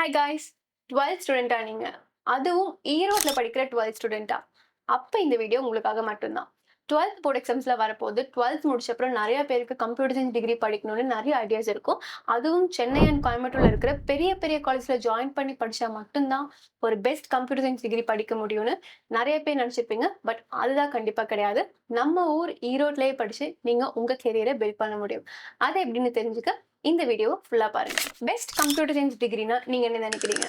Hi guys twelfth ஸ்டூடெண்ட்டா நீங்கள் அதுவும் ஈரோட்டில் படிக்கிற டுவெல்த் ஸ்டூடெண்ட்டா அப்போ இந்த வீடியோ உங்களுக்காக மட்டும்தான். டுவெல்த் போர்ட் எக்ஸாம்ஸில் வரப்போது டுவெல்த் முடிச்ச அப்புறம் நிறைய பேருக்கு கம்ப்யூட்டர் சயின்ஸ் டிகிரி படிக்கணும்னு நிறைய ஐடியாஸ் இருக்கும். அதுவும் சென்னை அண்ட் கோயம்புத்தூரில் இருக்கிற பெரிய பெரிய காலேஜில் ஜாயின் பண்ணி படித்தா மட்டும்தான் ஒரு பெஸ்ட் கம்ப்யூட்டர் சயின்ஸ் டிகிரி படிக்க முடியும்னு நிறைய பேர் நினச்சிருப்பீங்க. பட் அதுதான் கண்டிப்பாக கிடையாது. நம்ம ஊர் ஈரோட்லேயே படித்து நீங்கள் உங்கள் கெரியரை பில்ட் பண்ண முடியும். அது எப்படின்னு தெரிஞ்சுக்க இந்த வீடியோ ஃபுல்லாக பாருங்க. பெஸ்ட் கம்ப்யூட்டர் சயின்ஸ் டிகிரினா நீங்கள் என்ன நினைக்கிறீங்க?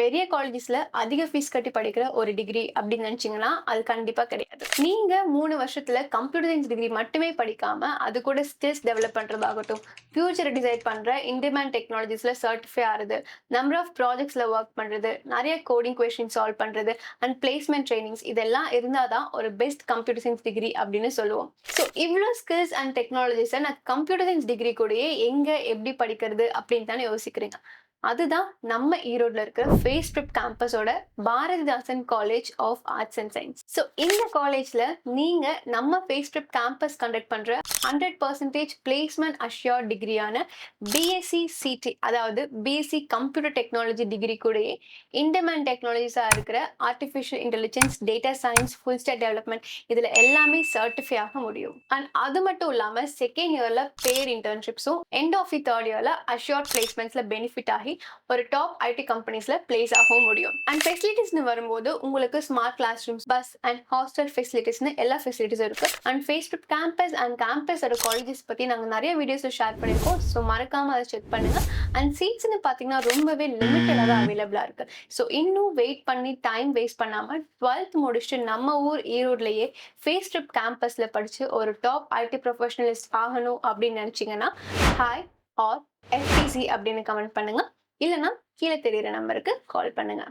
பெரிய காலேஜஸ்ல அதிக ஃபீஸ் கட்டி படிக்கிற ஒரு டிகிரி அப்படின்னு நினைச்சீங்கன்னா அது கண்டிப்பா கிடையாது. நீங்க மூணு வருஷத்துல கம்ப்யூட்டர் சயின்ஸ் டிகிரி மட்டுமே படிக்காம அது கூட ஸ்கில்ஸ் டெவலப் பண்றதாகட்டும் ஃபியூச்சரை டிசைட் பண்ற இன்டிமேண்ட் டெக்னாலஜிஸ்ல சர்டிஃபை ஆகுது நம்பர் ஆஃப் ப்ராஜெக்ட்ஸ்ல ஒர்க் பண்றது நிறைய கோடிங் கொஸ்டின் சால்வ் பண்றது அண்ட் பிளேஸ்மெண்ட் ட்ரைனிங்ஸ் இதெல்லாம் இருந்தாதான் ஒரு பெஸ்ட் கம்ப்யூட்டர் சயின்ஸ் டிகிரி அப்படின்னு சொல்லுவோம். ஸோ இவ்வளோ ஸ்கில்ஸ் அண்ட் டெக்னாலஜிஸை நான் கம்ப்யூட்டர் சயின்ஸ் டிகிரி கூடயே எங்க எப்படி படிக்கிறது அப்படின்னு தானே யோசிக்கிறீங்க. அதுதான் நம்ம ஈரோட்ல இருக்கிற Face Prep கேம்பஸோட Bharathidasan college of arts and science so இந்த காலேஜ்ல நீங்க நம்ம ஃபேஸ் ட்ரிப் கேம்பஸ் கண்டக்ட் பண்ற ஹண்ட்ரட் பர்சன்டேஜ் பிளேஸ்மெண்ட் அஷ்யோர் டிகிரியான பிஎஸ்சி சிடி அதாவது பிஎஸ்சி கம்ப்யூட்டர் டெக்னாலஜி டிகிரி கூடயே இண்டமெண்ட் டெக்னாலஜிஸாக இருக்கிற artificial intelligence data science full stack development இதில் எல்லாமே சர்டிஃபை ஆக முடியும். அண்ட் அது மட்டும் இல்லாமல் செகண்ட் இயரில் பேர் இன்டர்ன்ஷிப்ஸும் எண்ட் ஆஃப் தி தேர்ட் இயரில் அஷ்யோர் பிளேஸ்மெண்ட்ஸில் பெனிஃபிட் ஆகி ஒரு டாப் ஐடி கம்பெனிஸில் பிளேஸ் ஆகவும் முடியும். அண்ட் ஃபெசிலிட்டிஸ்னு வரும்போது உங்களுக்கு smart class rooms bus and hostel ஃபெசிலிட்டிஸ்னு எல்லா ஃபெசிலிட்டிஸும் இருக்கு. And Facebook campus and campus கேம்பஸோட colleges பற்றி நாங்கள் நிறைய வீடியோஸில் ஷேர் பண்ணியிருக்கோம். ஸோ மறக்காமல் அதை செக் பண்ணுங்க. அண்ட் சீட்ஸ்னு பார்த்தீங்கன்னா ரொம்பவே லிமிட்டடாக தான் அவைலபிளாக இருக்கு. ஸோ இன்னும் வெயிட் பண்ணி டைம் வேஸ்ட் பண்ணாமல் டுவெல்த் முடிச்சுட்டு நம்ம ஊர் ஈரோட்லேயே ஃபேஸ் ட்ரிப் கேம்பஸில் படித்து ஒரு டாப் ஐடி ப்ரொஃபஷனலிஸ்ட் ஆகணும் அப்படின்னு நினச்சிங்கன்னா ஹாய் ஆர் எஃபிசி அப்படின்னு கமெண்ட் பண்ணுங்க. இல்லைன்னா கீழே தெரியுற நம்பருக்கு கால் பண்ணுங்க.